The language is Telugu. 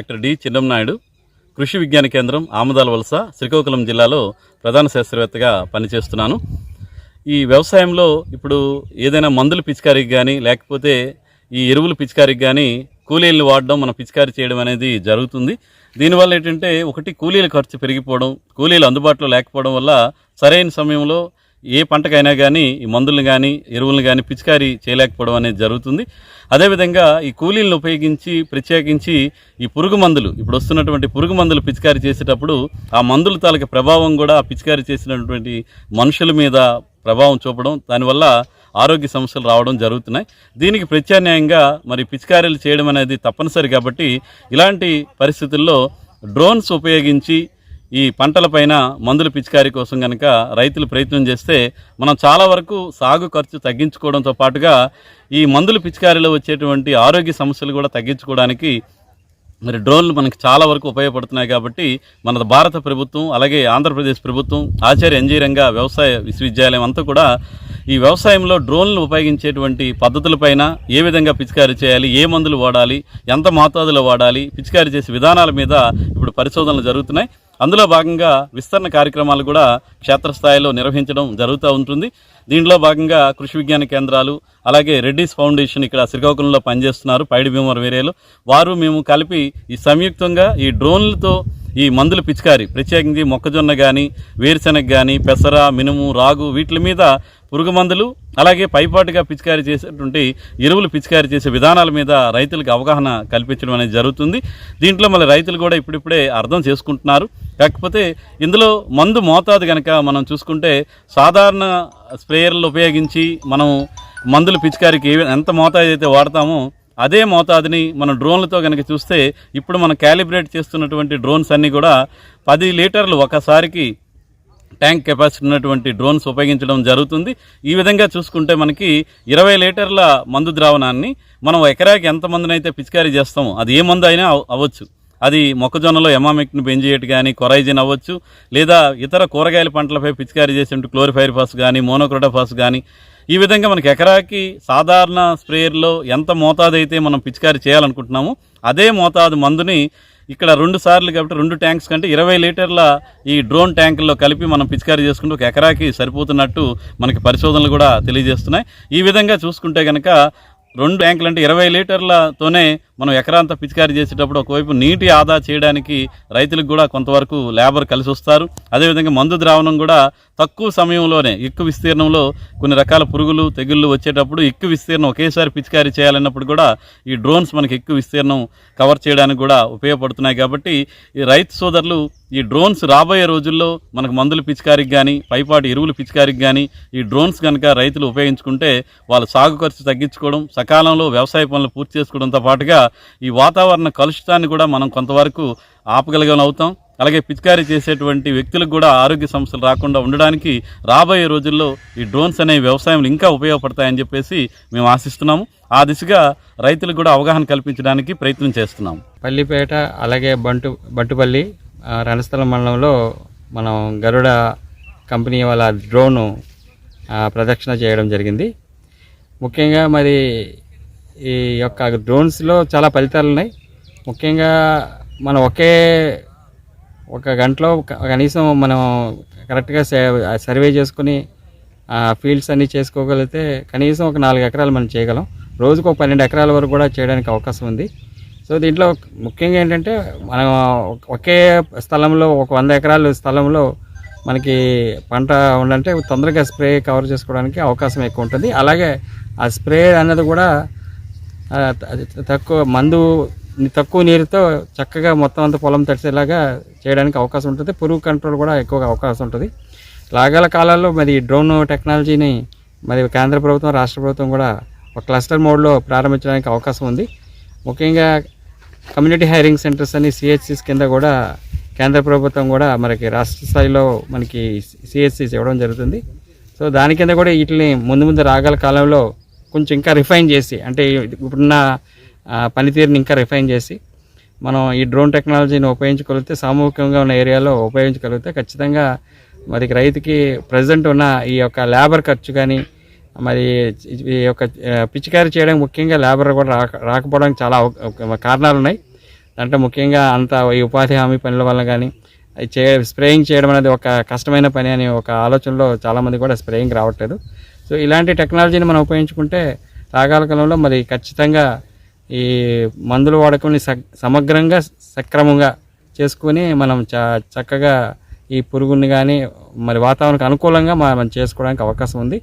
డాక్టర్ డి చిన్నంనాయుడు కృషి విజ్ఞాన కేంద్రం ఆమదాల వలస శ్రీకాకుళం జిల్లాలో ప్రధాన శాస్త్రవేత్తగా పనిచేస్తున్నాను. ఈ వ్యవసాయంలో ఇప్పుడు ఏదైనా మందులు పిచికారికి కానీ లేకపోతే ఈ ఎరువులు పిచికారికి కానీ కూలీలను వాడడం మనం పిచికారీ చేయడం అనేది జరుగుతుంది. దీనివల్ల ఏంటంటే ఒకటి కూలీల ఖర్చు పెరిగిపోవడం కూలీలు అందుబాటులో లేకపోవడం వల్ల సరైన సమయంలో ఏ పంటకైనా కానీ ఈ మందులను కానీ ఎరువులను కానీ పిచికారీ చేయలేకపోవడం అనేది జరుగుతుంది. అదేవిధంగా ఈ కూలీలను ఉపయోగించి ప్రత్యేకించి ఈ పురుగు మందులు ఇప్పుడు వస్తున్నటువంటి పురుగు మందులు పిచికారీ చేసేటప్పుడు ఆ మందుల తాలూకా ప్రభావం కూడా పిచికారీ చేసినటువంటి మనుషుల మీద ప్రభావం చూపడం దానివల్ల ఆరోగ్య సమస్యలు రావడం జరుగుతున్నాయి. దీనికి ప్రత్యామ్నాయంగా మరి పిచికారీలు చేయడం అనేది తప్పనిసరి కాబట్టి ఇలాంటి పరిస్థితుల్లో డ్రోన్స్ ఉపయోగించి ఈ పంటలపైన మందుల పిచికారీ కోసం కనుక రైతులు ప్రయత్నం చేస్తే మనం చాలా వరకు సాగు ఖర్చు తగ్గించుకోవడంతో పాటుగా ఈ మందుల పిచికారీలో వచ్చేటువంటి ఆరోగ్య సమస్యలు కూడా తగ్గించుకోవడానికి మరి డ్రోన్లు మనకి చాలా వరకు ఉపయోగపడుతున్నాయి కాబట్టి మన భారత ప్రభుత్వం అలాగే ఆంధ్రప్రదేశ్ ప్రభుత్వం ఆచార్య ఎంజీరంగా వ్యవసాయ విశ్వవిద్యాలయం అంతా కూడా ఈ వ్యవసాయంలో డ్రోన్లు ఉపయోగించేటువంటి పద్ధతులపైన ఏ విధంగా పిచికారీ చేయాలి ఏ మందులు వాడాలి ఎంత మోతాదులో వాడాలి పిచికారీ చేసే విధానాల మీద ఇప్పుడు పరిశోధనలు జరుగుతున్నాయి. అందులో భాగంగా విస్తరణ కార్యక్రమాలు కూడా క్షేత్రస్థాయిలో నిర్వహించడం జరుగుతూ ఉంటుంది. దీంట్లో భాగంగా కృషి విజ్ఞాన కేంద్రాలు అలాగే రెడ్డిస్ ఫౌండేషన్ ఇక్కడ శ్రీకాకుళంలో పనిచేస్తున్నారు పైడి భీమవరం ఏరియాలో. వారు మేము కలిపి ఈ సంయుక్తంగా ఈ డ్రోన్లతో ఈ మందుల పిచికారి ప్రత్యేకించి మొక్కజొన్న కానీ వేరుశెనగ కానీ పెసర మినుము రాగు వీటి మీద పురుగు మందులు అలాగే పైపాటుగా పిచికారీ చేసేటువంటి ఎరువులు పిచికారీ చేసే విధానాల మీద రైతులకు అవగాహన కల్పించడం అనేది జరుగుతుంది. దీంట్లో మళ్ళీ రైతులు కూడా ఇప్పుడిప్పుడే అర్థం చేసుకుంటున్నారు. కాకపోతే ఇందులో మందు మోతాదు కనుక మనం చూసుకుంటే సాధారణ స్ప్రేయర్లు ఉపయోగించి మనం మందులు పిచికారికి ఎంత మోతాదు అయితే వాడతామో అదే మోతాదుని మనం డ్రోన్లతో కనుక చూస్తే ఇప్పుడు మనం క్యాలిబ్రేట్ చేస్తున్నటువంటి డ్రోన్స్ అన్నీ కూడా పది లీటర్లు ఒకసారికి ట్యాంక్ కెపాసిటీ ఉన్నటువంటి డ్రోన్స్ ఉపయోగించడం జరుగుతుంది. ఈ విధంగా చూసుకుంటే మనకి ఇరవై లీటర్ల మందు ద్రావణాన్ని మనం ఎకరాకి ఎంత మందునైతే పిచికారీ చేస్తామో అది ఏ మందు అయినా అవ- అవ్వచ్చు. అది మొక్కజొన్నలో ఎమామిక్ను బెంజియేట్ కానీ కొరైజిన్ అవ్వచ్చు లేదా ఇతర కూరగాయల పంటలపై పిచికారీ చేసే క్లోరిఫైర్ఫాస్ కానీ మోనోక్రోటోఫాస్ కానీ ఈ విధంగా మనకి ఎకరాకి సాధారణ స్ప్రేయర్లో ఎంత మోతాదు అయితే మనం పిచికారీ చేయాలనుకుంటున్నామో అదే మోతాదు మందుని ఇక్కడ రెండు సార్లు కాబట్టి రెండు ట్యాంక్స్ కంటే ఇరవై లీటర్ల ఈ డ్రోన్ ట్యాంకుల్లో కలిపి మనం పిచికారీ చేసుకుంటే ఒక ఎకరాకి సరిపోతున్నట్టు మనకి పరిశోధనలు కూడా తెలియజేస్తున్నాయి. ఈ విధంగా చూసుకుంటే కనుక రెండు ట్యాంకులు అంటే ఇరవై లీటర్లతోనే మనం ఎకరాంతా పిచికారీ చేసేటప్పుడు ఒకవైపు నీటి ఆదా చేయడానికి రైతులకు కూడా కొంతవరకు లేబర్ కలిసి వస్తారు. అదేవిధంగా మందు ద్రావణం కూడా తక్కువ సమయంలోనే ఎక్కువ విస్తీర్ణంలో కొన్ని రకాల పురుగులు తెగుళ్ళు వచ్చేటప్పుడు ఎక్కువ విస్తీర్ణం ఒకేసారి పిచికారీ చేయాలన్నప్పుడు కూడా ఈ డ్రోన్స్ మనకి ఎక్కువ విస్తీర్ణం కవర్ చేయడానికి కూడా ఉపయోగపడుతున్నాయి కాబట్టి ఈ రైతు సోదరులు ఈ డ్రోన్స్ రాబోయే రోజుల్లో మనకు మందులు పిచికారికి కానీ పైపాటి ఎరువులు పిచికారికి కానీ ఈ డ్రోన్స్ కనుక రైతులు ఉపయోగించుకుంటే వాళ్ళ సాగు ఖర్చు తగ్గించుకోవడం సకాలంలో వ్యవసాయ పనులు పూర్తి చేసుకోవడంతో పాటుగా ఈ వాతావరణ కలుషితాన్ని కూడా మనం కొంతవరకు ఆపగలిగిన అవుతాం. అలాగే పిచికారీ చేసేటువంటి వ్యక్తులకు కూడా ఆరోగ్య సమస్యలు రాకుండా ఉండడానికి రాబోయే రోజుల్లో ఈ డ్రోన్స్ అనే వ్యవసాయంలో ఇంకా ఉపయోగపడతాయని చెప్పేసి మేము ఆశిస్తున్నాము. ఆ దిశగా రైతులకు కూడా అవగాహన కల్పించడానికి ప్రయత్నం చేస్తున్నాము పల్లిపేట అలాగే బంటు బంటుపల్లి రణస్థల రణస్థలం మండలంలో మనం గరుడ కంపెనీ వాళ్ళ డ్రోను ప్రదక్షిణ చేయడం జరిగింది. ముఖ్యంగా మరి ఈ యొక్క డ్రోన్స్లో చాలా ఫలితాలు ఉన్నాయి. ముఖ్యంగా మనం ఒకే ఒక గంటలో కనీసం మనం కరెక్ట్గా సర్వే చేసుకుని ఫీల్డ్స్ అన్నీ చేసుకోగలిగితే కనీసం ఒక నాలుగు ఎకరాలు మనం చేయగలం. రోజుకు ఒక పన్నెండు ఎకరాల వరకు కూడా చేయడానికి అవకాశం ఉంది. సో దీంట్లో ముఖ్యంగా ఏంటంటే మనం ఒకే స్థలంలో ఒక వంద ఎకరాల స్థలంలో మనకి పంట ఉండంటే తొందరగా స్ప్రే కవర్ చేసుకోవడానికి అవకాశం ఎక్కువ ఉంటుంది. అలాగే ఆ స్ప్రే అన్నది కూడా తక్కువ మందు తక్కువ నీరుతో చక్కగా మొత్తం అంతా పొలం తడిసేలాగా చేయడానికి అవకాశం ఉంటుంది. పురుగు కంట్రోల్ కూడా ఎక్కువగా అవకాశం ఉంటుంది. లాగాల కాలాల్లో మరి డ్రోన్ టెక్నాలజీని మరి కేంద్ర ప్రభుత్వం రాష్ట్ర ప్రభుత్వం కూడా ఒక క్లస్టర్ మోడ్లో ప్రారంభించడానికి అవకాశం ఉంది. ముఖ్యంగా కమ్యూనిటీ హైరింగ్ సెంటర్స్ అని సిహెచ్సిస్ కింద కూడా కేంద్ర ప్రభుత్వం కూడా మనకి రాష్ట్ర స్థాయిలో మనకి సిహెచ్సిస్ ఇవ్వడం జరుగుతుంది. సో దాని కింద కూడా వీటిని ముందు ముందు రాగల కాలంలో కొంచెం ఇంకా రిఫైన్ చేసి అంటే ఇప్పుడున్న పనితీరుని ఇంకా రిఫైన్ చేసి మనం ఈ డ్రోన్ టెక్నాలజీని ఉపయోగించగలిగితే సామూహికంగా ఉన్న ఏరియాలో ఉపయోగించగలిగితే ఖచ్చితంగా మరి రైతుకి ప్రజెంట్ ఉన్న ఈ యొక్క లేబర్ ఖర్చు కానీ మరి ఈ యొక్క పిచికారి పిచికారీ ముఖ్యంగా లేబర్ కూడా రాక రాకపోవడానికి చాలా కారణాలు ఉన్నాయి. దాంట్లో ముఖ్యంగా అంత ఈ ఉపాధి హామీ పనుల వల్ల కానీ చే స్ప్రేయింగ్ చేయడం అనేది ఒక కష్టమైన పని అని ఒక ఆలోచనలో చాలామంది కూడా స్ప్రేయింగ్ రావట్లేదు. సో ఇలాంటి టెక్నాలజీని మనం ఉపయోగించుకుంటే రాగాల కాలంలో మరి ఖచ్చితంగా ఈ మందులు వాడకంని సమగ్రంగా సక్రమంగా చేసుకొని మనం చక్కగా ఈ పురుగుని కానీ మరి వాతావరణానికి అనుకూలంగా మనం చేసుకోవడానికి అవకాశం ఉంది.